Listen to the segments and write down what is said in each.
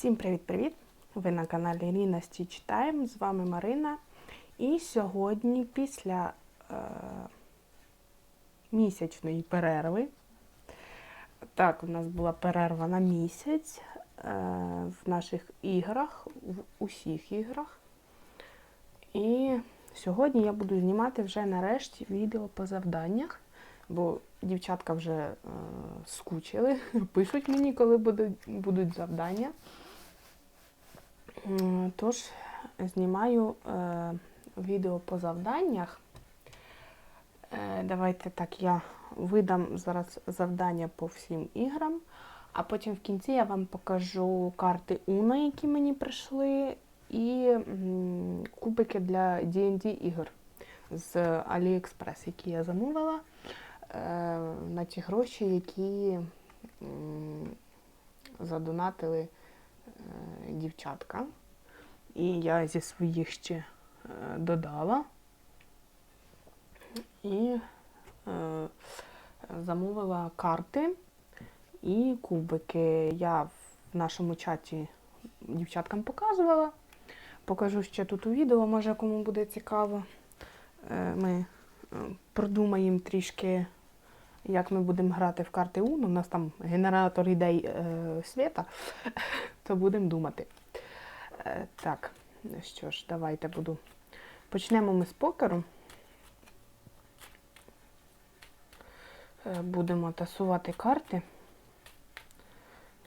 Всім привіт-привіт! Ви на каналі Ріна Stitch Time. З вами Марина. І сьогодні, після е, місячної перерви, так, у нас була перерва на місяць е, в наших іграх, в усіх іграх. І сьогодні я буду знімати вже нарешті відео по завданнях, бо дівчатка вже е, скучили, пишуть мені, коли будуть, будуть завдання. Тож, знімаю е, відео по завданнях. Е, давайте так, я видам зараз завдання по всім іграм, а потім в кінці я вам покажу карти Uno, які мені прийшли, і м, кубики для D&D ігор з AliExpress, які я замовила е, на ті гроші, які м, задонатили дівчатка. І я зі своїх ще е, додала. І е, замовила карти і кубики. Я в нашому чаті дівчаткам показувала. Покажу ще тут у відео, може кому буде цікаво. Е, Ми е, продумаємо трішки, як ми будемо грати в карти Uno. У нас там генератор ідей е, світа, то будемо думати. Е, Так, ну що ж, давайте буду. Почнемо ми з покеру. Е, Будемо тасувати карти.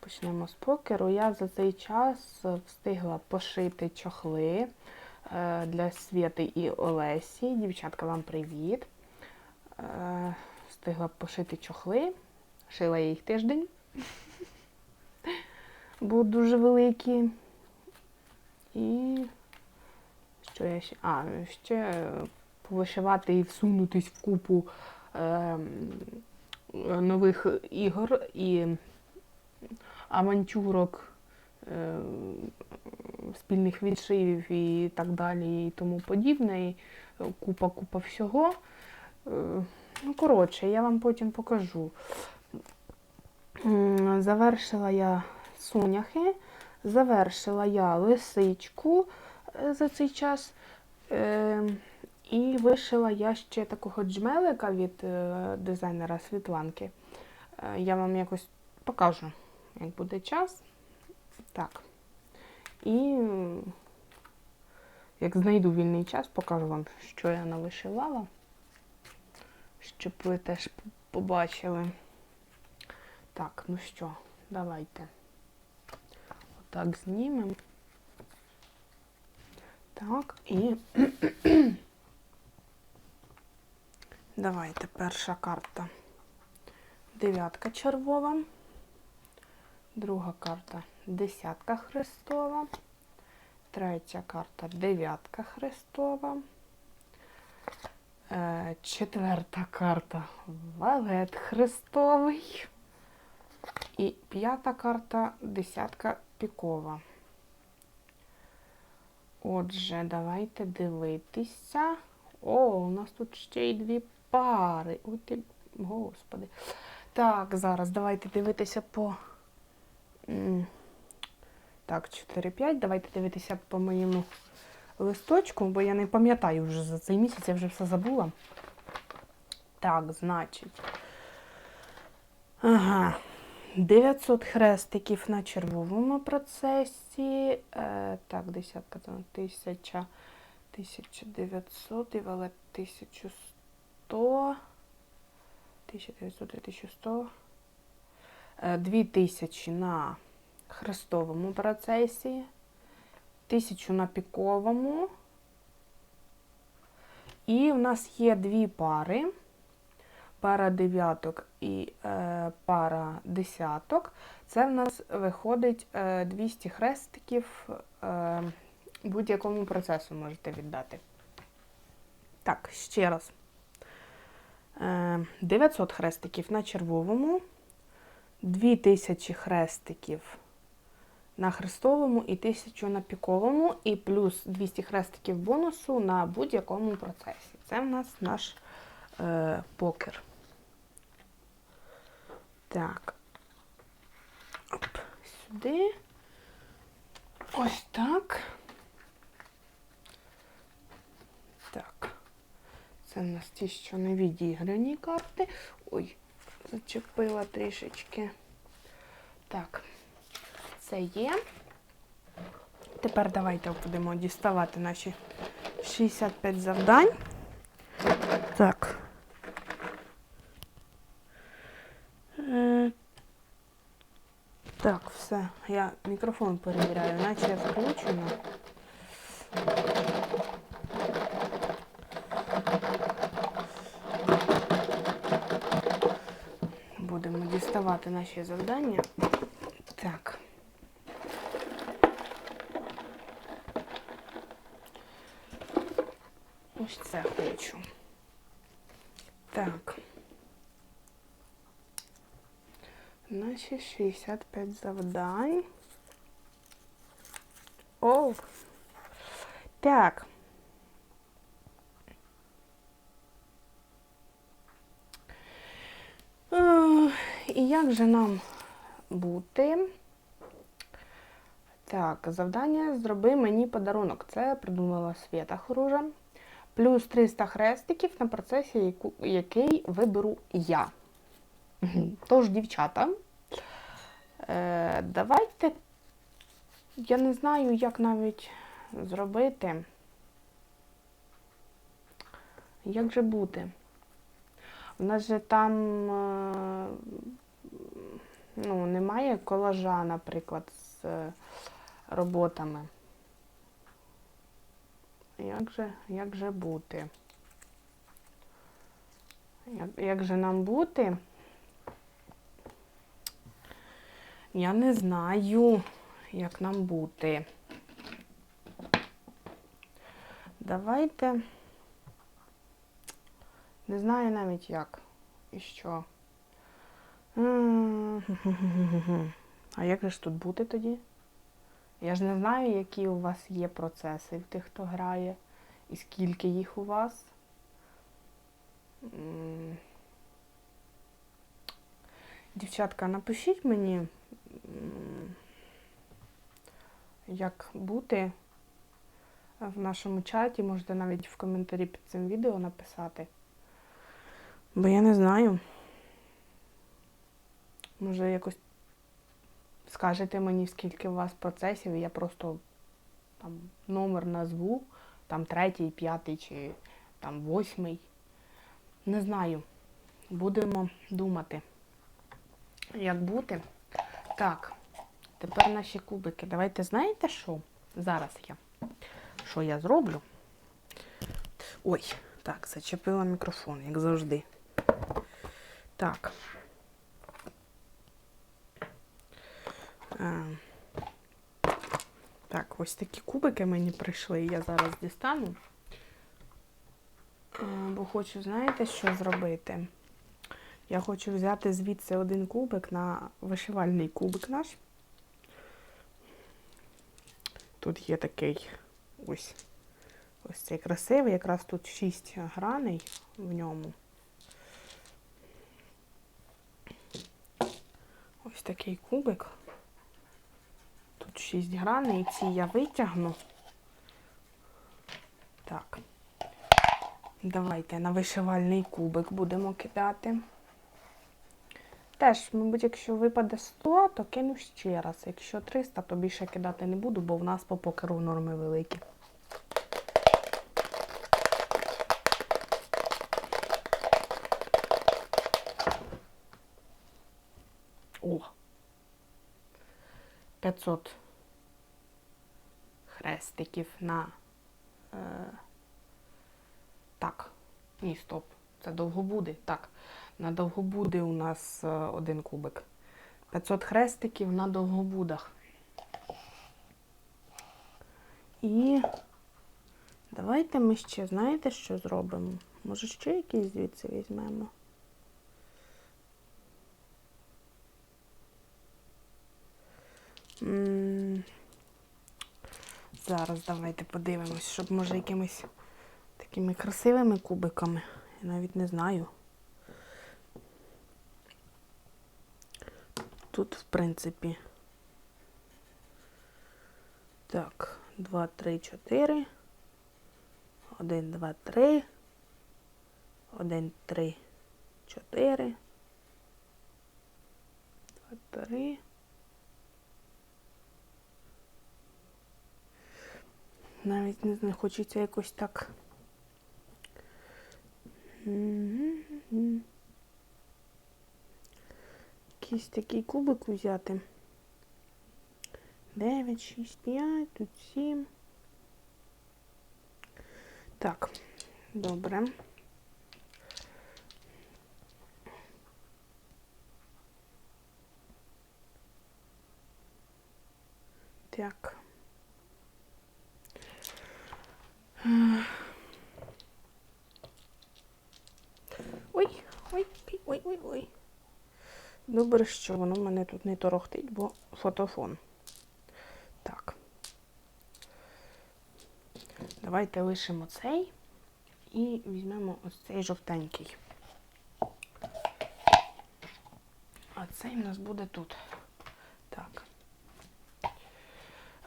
Почнемо з покеру. Я за цей час встигла пошити чохли е, для Свєти і Олесі. Дівчатка, вам привіт. Е, Встигла пошити чохли. Шила я їх тиждень. Бо дуже великі. І що я ще? А, ще е, повишивати і всунутись в купу е, нових ігор і авантюрок, е, спільних відшивів і так далі, і тому подібне. Купа-купа всього. Ну, коротше, я вам потім покажу. Завершила я соняхи. Завершила я лисичку е, за цей час. Е, і вишила я ще такого джмелика від е, дизайнера Світланки. Я вам якось покажу, як буде час. Так. І як знайду вільний час, покажу вам, що я навишивала, щоб ви теж побачили. Так, ну що, давайте. Так, знімемо. Так, і давайте перша карта. Дев'ятка червова. Друга карта десятка хрестова. Третя карта дев'ятка хрестова. Е, Четверта карта валет хрестовий. І п'ята карта десятка пікова. Отже, давайте дивитися. О, у нас тут ще й дві пари. О, ти, господи. Так, зараз давайте дивитися по. Так, 4-5. Давайте дивитися по моєму листочку, бо я не пам'ятаю вже за цей місяць, я вже все забула. Так, значить. Ага. 900 хрестиків на червовому процесі. Е, так, десятка це 1000, 1900 і валет 1100. 1900 1100. Е, 2000 на хрестовому процесі. 1000 на піковому. І в нас є дві пари пара дев'яток і е, пара десяток. Це в нас виходить е, 200 хрестиків е, будь-якому процесу можете віддати. Так, ще раз. Е, 900 хрестиків на червовому, 2000 хрестиків на хрестовому і 1000 на піковому, і плюс 200 хрестиків бонусу на будь-якому процесі. Це в нас наш е, покер. Так. Оп, сюди. Ось так. Так. Це в нас ті, що не відіграні карти. Ой, зачепила трішечки. Так, це є. Тепер давайте будемо діставати наші 65 завдань. Так. Е, Так, все. Я мікрофон перевіряю, наче я включена. Будемо діставати наші завдання. Так. Ось це хочу. Так. Наші 65 завдань. О! Так. Е, І як же нам бути? Так, завдання зроби мені подарунок. Це придумала Свята Хоружа. Плюс 300 хрестиків на процесі, який виберу я. Тож, дівчата, е, давайте. Я не знаю, як навіть зробити. Як же бути? У нас же там е, ну, немає колажа, наприклад, з е, роботами. Як же, як же бути? Як, як же нам бути? Я не знаю, як нам бути. Давайте. Не знаю навіть як і що. А як же ж тут бути тоді? Я ж не знаю, які у вас є процеси в тих, хто грає, і скільки їх у вас. Дівчатка, напишіть мені, як бути в нашому чаті, можете навіть в коментарі під цим відео написати. Бо я не знаю. Може, якось скажете мені, скільки у вас процесів, і я просто там номер назву, там третій, п'ятий чи там восьмий. Не знаю. Будемо думати, як бути. Так, тепер наші кубики. Давайте знаєте що? Зараз я. Що я зроблю? Ой, так, зачепила мікрофон, як завжди. Так. Так, ось такі кубики мені прийшли, я зараз дістану. Бо хочу, знаєте, що зробити? Я хочу взяти звідси один кубик на вишивальний кубик наш. Тут є такий ось ось цей красивий, якраз тут 6 граней в ньому. Ось такий кубик. Тут 6 граней, і ці я витягну. Так. Давайте на вишивальний кубик будемо кидати. Теж, мабуть, якщо випаде 100, то кину ще раз. Якщо 300, то більше кидати не буду, бо в нас по покеру норми великі. О! 500 хрестиків на. Е, так, ні, стоп. Це довгобуди. Так, на довгобуди у нас е, один кубик. 500 хрестиків на довгобудах. І давайте ми ще, знаєте, що зробимо? Може, ще якийсь звідси візьмемо? М, Зараз давайте подивимось, щоб може якимись такими красивими кубиками. Я навіть не знаю. Тут, в принципі. Так, 2, 3, 4. 1, 2, 3. 1, 3, 4. 2, 3. Навіть не знаю, хочеться якось так. Якийсь такий кубик взяти. 9, 6, 5, тут 7. Так, добре. Так. Ой, ой, ой, ой, ой, ой. Добре, що воно в мене тут не торохтить, бо фотофон. Так. Давайте лишимо цей і візьмемо ось цей жовтенький. А цей у нас буде тут. Так.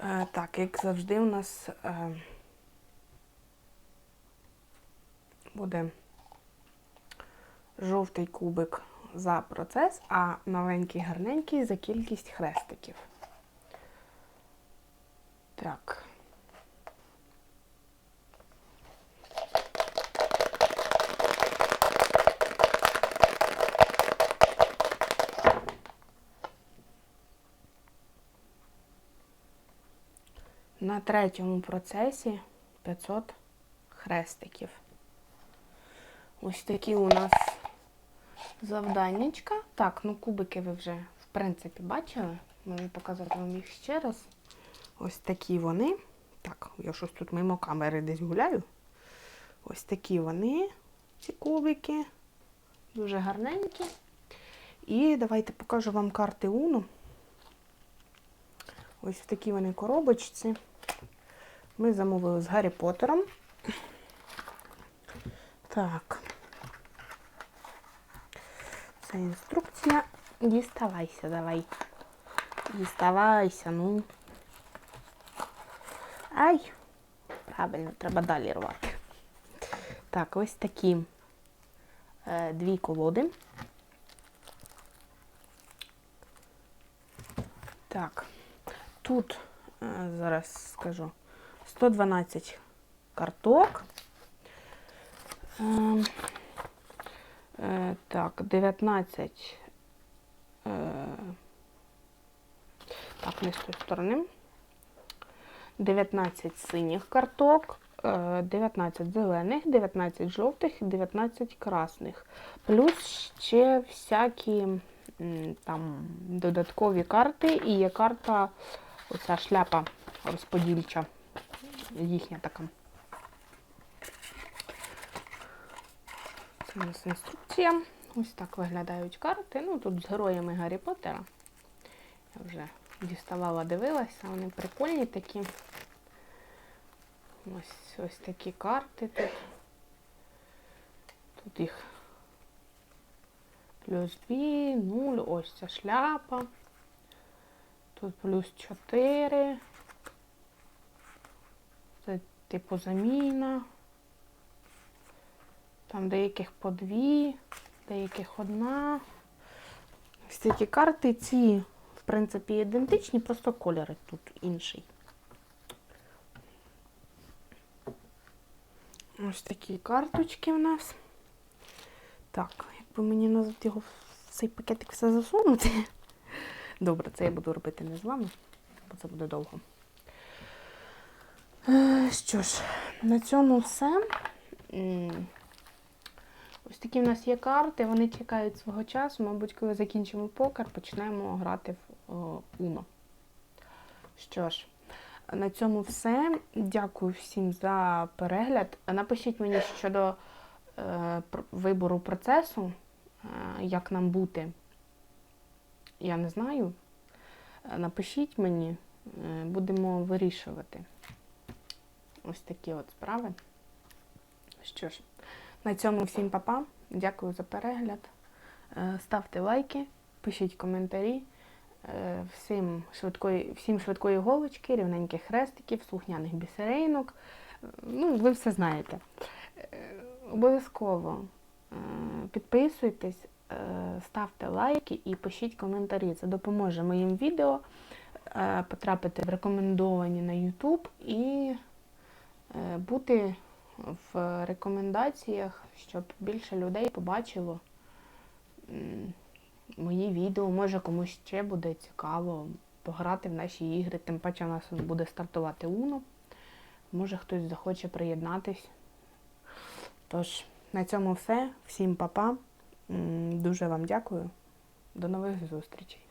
Е, так, як завжди, у нас е, буде жовтий кубик за процес, а маленький гарненький за кількість хрестиків. Так. На третьому процесі 500 хрестиків. Ось такі у нас завданнячка. Так, ну кубики ви вже, в принципі, бачили. Можу показати вам їх ще раз. Ось такі вони. Так, я щось тут мимо камери десь гуляю. Ось такі вони, ці кубики. Дуже гарненькі. І давайте покажу вам карти Уно. Ось в такій вони коробочці. Ми замовили з Гаррі Поттером. Так. Це інструкція. Діставайся, давай. Діставайся, ну. Ай! Правильно, треба далі рвати. Так, ось такі е, дві колоди. Так, тут, е, зараз скажу, 112 карток. Е, е, так, 19. Е, так, не з тої сторони. 19 синіх карток, е, 19 зелених, 19 жовтих, 19 красних. Плюс ще всякі там додаткові карти і є карта, оця шляпа розподільча, їхня така. У нас інструкція. Ось так виглядають карти. Ну, тут з героями Гаррі Поттера. Я вже діставала, дивилася, вони прикольні такі. Ось ось такі карти тут. Тут їх плюс 2, 0, ось ця шляпа. Тут плюс 4. Це типу заміна. Там деяких по дві, деяких одна. Ось такі карти ці, в принципі, ідентичні, просто кольори тут інший. Ось такі карточки в нас. Так, якби мені назад його цей пакетик все засунути. Добре, це я буду робити не з вами, бо це буде довго. Е, Що ж, на цьому все. Ось такі в нас є карти, вони чекають свого часу. Мабуть, коли закінчимо покер, почнемо грати в Uno. Що ж, на цьому все. Дякую всім за перегляд. Напишіть мені щодо е, вибору процесу, е, як нам бути. Я не знаю. Напишіть мені, е, будемо вирішувати. Ось такі от справи. Що ж, на цьому всім папа. Дякую за перегляд. Е, Ставте лайки, пишіть коментарі. Е, Всім швидкої, всім швидкої голочки, рівненьких хрестиків, слухняних бісеринок. Е, Ну, ви все знаєте. Обов'язково підписуйтесь, ставте лайки і пишіть коментарі. Це допоможе моїм відео потрапити в рекомендовані на YouTube і бути в рекомендаціях, щоб більше людей побачило мої відео. Може комусь ще буде цікаво пограти в наші ігри. Тим паче у нас буде стартувати Uno. Може хтось захоче приєднатись. Тож, на цьому все. Всім па-па. Дуже вам дякую. До нових зустрічей.